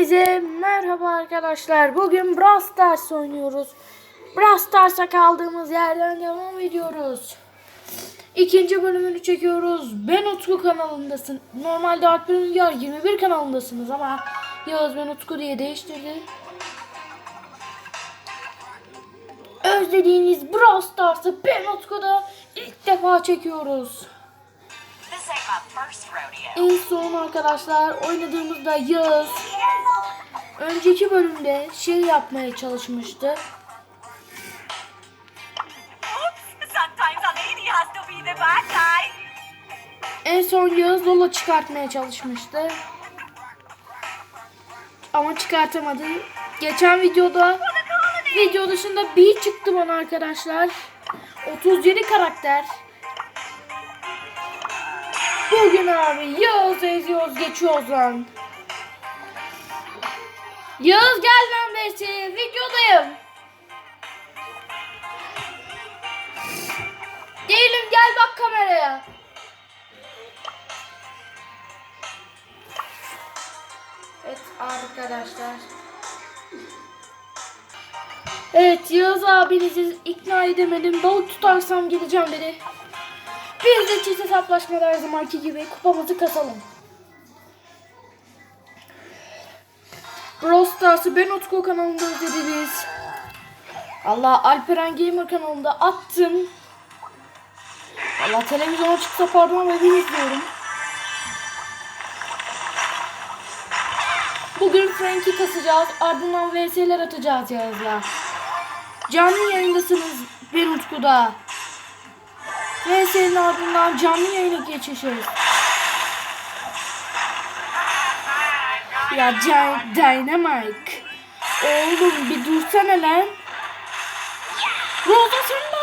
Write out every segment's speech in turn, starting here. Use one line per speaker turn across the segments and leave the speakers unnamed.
Hepinize merhaba arkadaşlar. Bugün Brawl Stars oynuyoruz. Brawl Stars'a kaldığımız yerden devam ediyoruz. İkinci bölümünü çekiyoruz. Ben Utku kanalındasın. Normalde Alper Uygar 21 kanalındasınız ama Yağız Ben Utku diye değiştirdi. Özlediğiniz Brawl Stars'ı Ben Utku'da ilk defa çekiyoruz. En son arkadaşlar oynadığımızda Yağız önceki bölümde şey yapmaya çalışmıştı. En son Yağız Lola çıkartmaya çalışmıştı. Ama çıkartamadı. Geçen videoda video dışında bir çıktı bana arkadaşlar. 37 karakter. Bugün abi Yağız eziyoruz geçiyoruz lan. Yağız gel lan Messi. Videodayım. Değilim gel bak kameraya. Evet arkadaşlar. Evet Yağız abinizi ikna edemedim. Balık tutarsam geleceğim dedi. Biz de çift hesaplaşmalar zamanki gibi kupamızı kasalım. Stars'ı ben Utku kanalında izlediniz. Allah Alperen Gamer kanalında attım. Allah televizyona çıksa pardon ama ben izliyorum. Bugün Frank'i kasacağız. Ardından VS'ler atacağız Yağız'la. Canlı yayındasınız ben Utku'da. VS'nin ardından canlı yayına geçeceğiz. Ya Dy- Dynamite. Oğlum bir dursana lan. Rosa sen bari.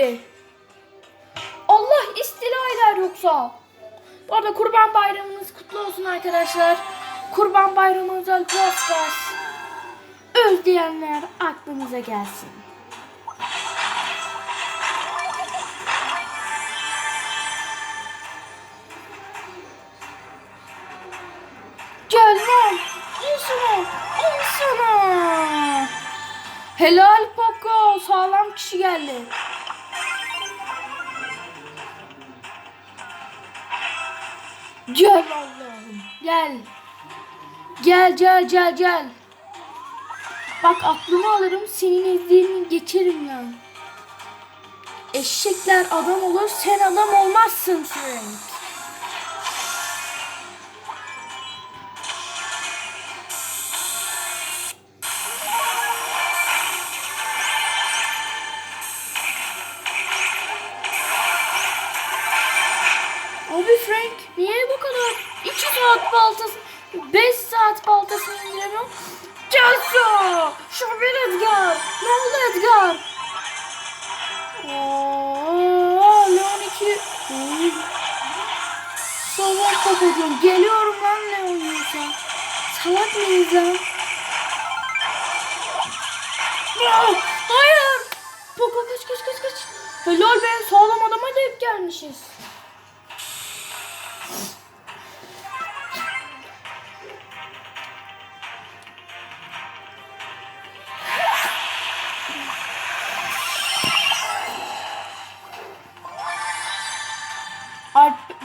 Abi. Allah istila eder yoksa. Bu arada kurban bayramınız kutlu olsun arkadaşlar. Kurban bayramı özel Brawl Stars. Özleyenler aklınıza gelsin. Gel lan. Al sana. Al sana. Helal Poco. Sağlam kişi geldi. Gel. Gel. Gel gel gel gel. Bak aklımı alırım senin ezdiğini geçerim ya. Eşekler adam olur sen adam olmazsın Frank. Abi Frank niye bu kadar 2 saat baltası 5 saat baltasını indiremiyorum? Şu bir Edgar! Ne oldu Edgar? Ooo Leon 2 Oy. Salak kapatıyorum. Geliyorum lan ne oynuyorsan. Salak mıyız lan? Hayır! Poco kaç kaç kaç kaç. Helal be sağlam adama da hep gelmişiz.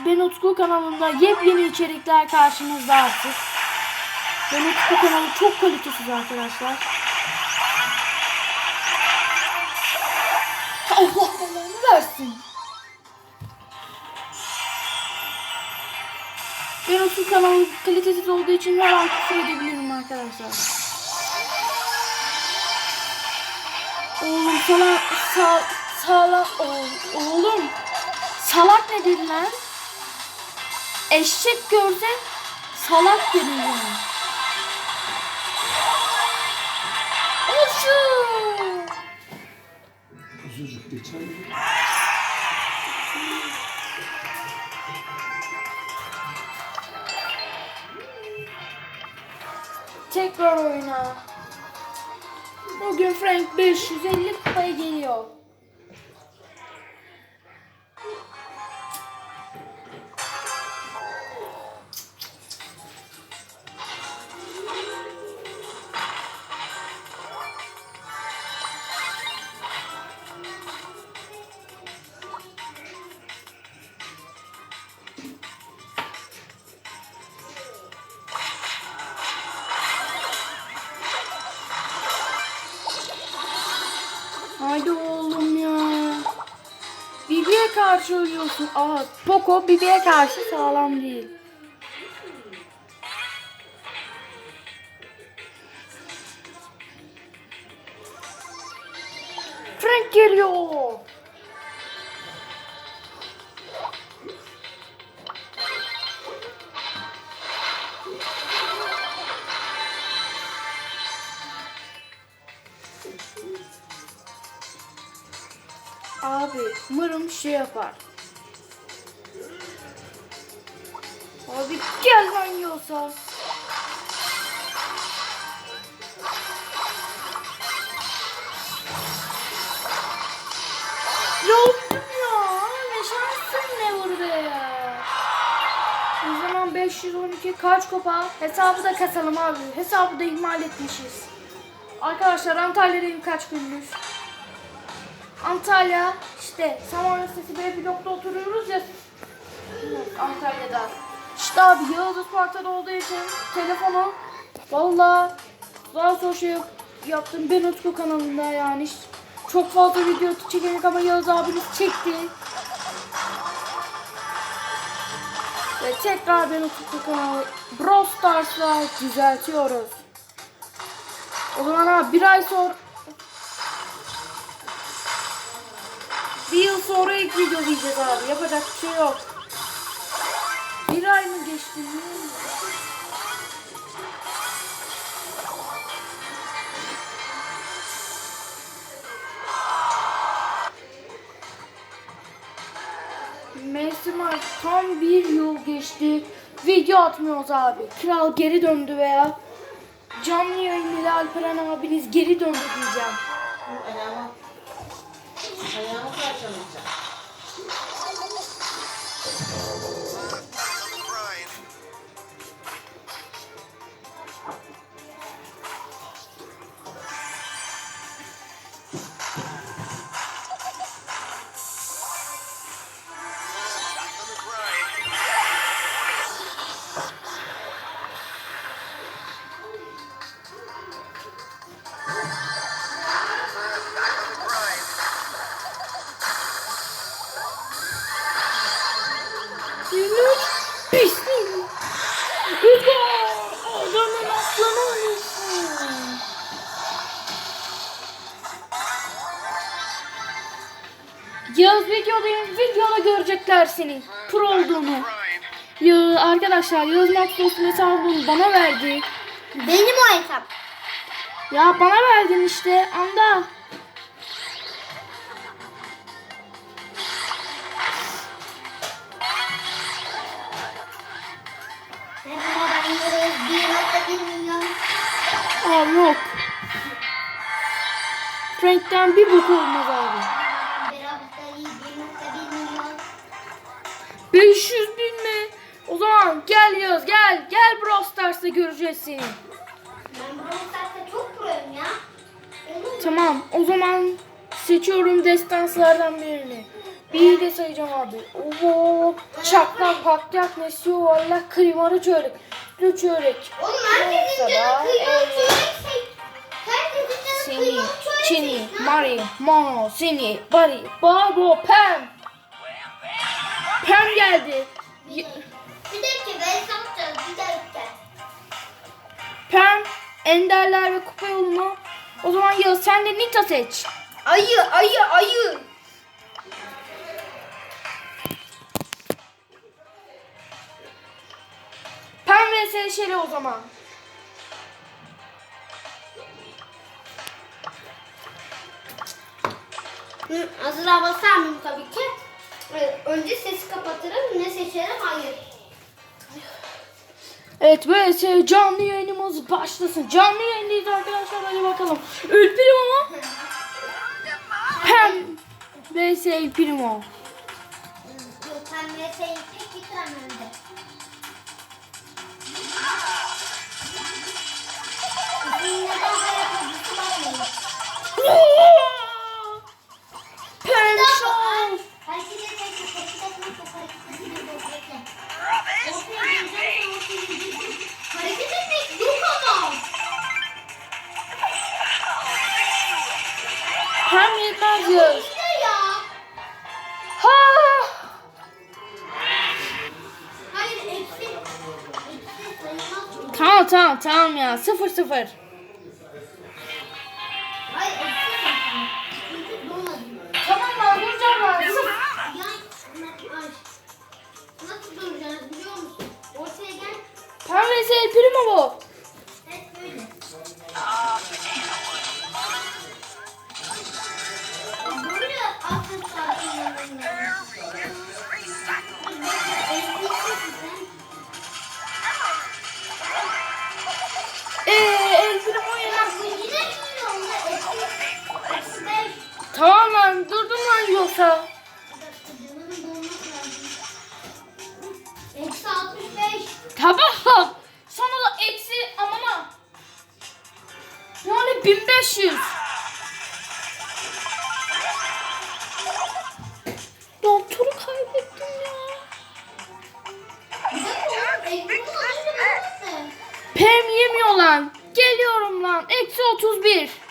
Ben Utku kanalında yepyeni içerikler karşınızda artık. Ben Utku kanalı çok kalitesiz arkadaşlar. Allah belanı versin. Ben Utku kanalı kalitesiz olduğu için her an küfür edebilirim arkadaşlar. Oğlum sana sağ, sağla, oğlum, salak ne lan? Eşek görse salak yani. Olsun.
Kuzucuk geçen gün
Tekrar oyna. Bugün Frank 550 kupaya geliyor. Karşı oynuyorsun. Aa, Poco Bibi'ye karşı sağlam değil. Umarım şey yapar. Abi gel lan yiyorsa. Yaptım ya. Ne şansın ne burada ya. O zaman 512 kaç kopa? Hesabı da kasalım abi. Hesabı da ihmal etmişiz. Arkadaşlar Antalya'dayım kaç gündür. Antalya işte Samanyolu Sesi blokta oturuyoruz ya Antalya'da. İşte abi Yağız Isparta'da olduğu için telefonu valla daha sonra şey yap- yaptım Ben Utku kanalında yani çok fazla video çekemedik ama Yağız abimiz çekti. Ve tekrar Ben Utku kanalı Brawl Stars'la düzeltiyoruz. O zaman abi bir ay sonra Bir yıl sonra ilk video diyeceğiz abi. Yapacak bir şey yok. Bir ay mı geçti? Mevsim tam bir yıl geçti. Video atmıyoruz abi. Kral geri döndü veya canlı yayın ile Alperen abiniz geri döndü diyeceğim.
Ayağıma,
Rachel and John. Senin pro olduğunu. Ya arkadaşlar Yağız Maxwell'ın hesabını bana verdi.
Benim o hesap.
Ya bana verdin işte anda.
Ve buna ben yürüyoruz 1.1 milyon.
Aa yok. Frank'ten bir bok olmaz abi. 500 bin mi? O zaman gel Yağız gel. Gel Brawl Stars'ta göreceğiz seni.
Ben Brawl Stars'ta çok proyum ya.
Tamam o zaman seçiyorum destanslardan birini. Bir de sayacağım abi. Oo, çatlak patlak nesi yuvarlak kıymalı çörek. Sütlü çörek.
Oğlum herkesin canı
evet.
çörek Herkesin canı kıymak çörek
Çini, Mari, Mono, Seni, Bari, Babo, Pam. Pam geldi.
Bir dakika ben satacağız bir dakika.
Pam, Enderler ve Kupa yolunu. O zaman Yağız sen de Nita seç.
Ayı ayı ayı.
Pam ve Şeli o zaman.
Hı, Hazıra basar mıyım tabii ki. Ee, Önce sesi kapatırım. Ne seçerim? Hayır.
Evet böyle canlı yayınımız başlasın. Canlı yayındayız arkadaşlar hadi bakalım. Ül Primo mu? Hem vs El Primo.
Yok ben MS'yi pek bitiremem de. Neden sayılmaz. Çünkü dolmadı.
Tamam ben duracağım ben.
Nasıl duracağız biliyor musun? Ortaya gel.
Vs El Primo bu.
Evet böyle. Böyle lazım. Eksi altmış beş.
Tamam. Sana da eksi amama. Yani 1500. Lan turu kaybettim ya. Pem yemiyor lan. Geliyorum lan. Eksi 31.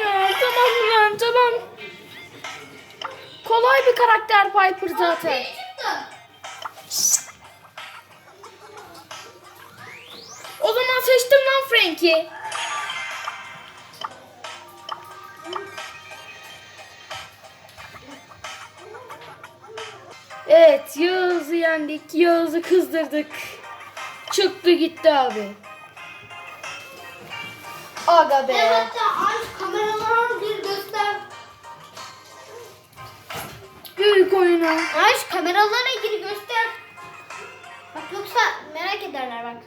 Ya tamam lan tamam. Kolay bir karakter Piper zaten. O zaman seçtim lan Frank'i. Evet Yağız'ı yendik. Yağız'ı kızdırdık. Çıktı gitti abi. Aga
Ve
be.
hatta aç kameralara bir göster.
Büyük oyunu.
Aç kameralara gir göster. Bak yoksa merak ederler bak.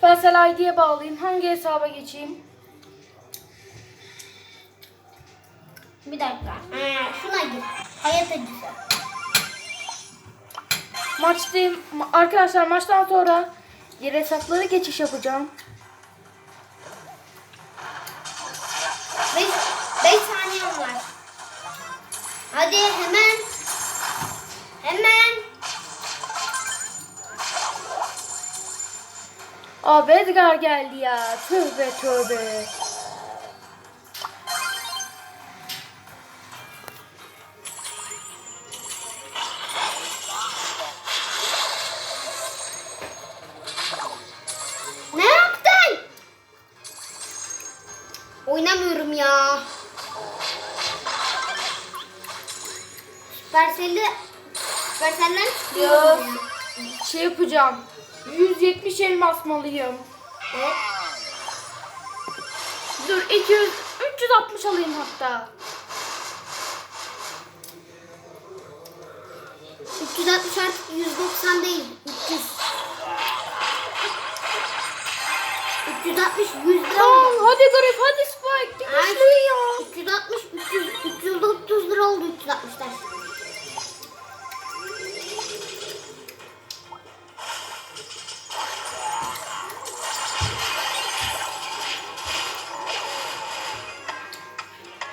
Supercell ID'ye bağlayayım. Hangi hesaba geçeyim?
Bir dakika. Ee, şuna gir. Hayat acısı.
Maçtayım. Ma- Arkadaşlar maçtan sonra diğer hesaplara geçiş yapacağım.
5 5 saniyem var. Hadi hemen. Hemen.
Abi Edgar geldi ya. Tövbe tövbe.
Ne yaptın? Oynamıyorum ya. Süpersel'de Süpersel'den çıkıyorum ya.
Şey yapacağım. 170 elmas malıyım.
Evet.
Dur 200 360 alayım hatta.
360 artık 190 değil. 300. 360 100 lira
Tamam hadi Grif hadi Spike.
Ay,
Güçlü ya.
360 300 330 lira oldu 360'lar.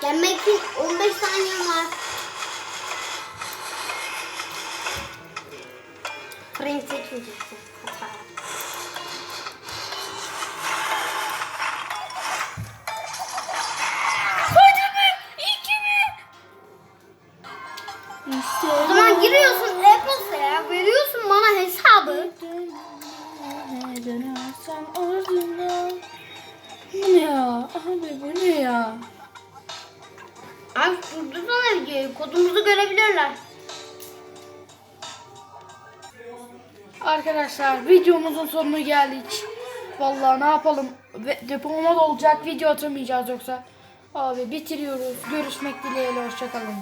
İki, 15 saniyem var. Frank seçmeyeceksin.
İşte
O zaman giriyorsun e-posta ya. Veriyorsun bana hesabı.
Bu ne ya? Abi bu ne ya?
Abi durdursana videoyu. Kodumuzu görebilirler.
Arkadaşlar videomuzun sonuna geldik. Vallahi ne yapalım? Ve depoma olacak video atamayacağız yoksa. Abi bitiriyoruz. Görüşmek dileğiyle hoşçakalın.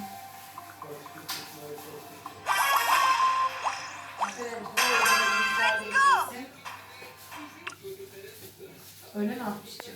Öyle ne yapmıştım?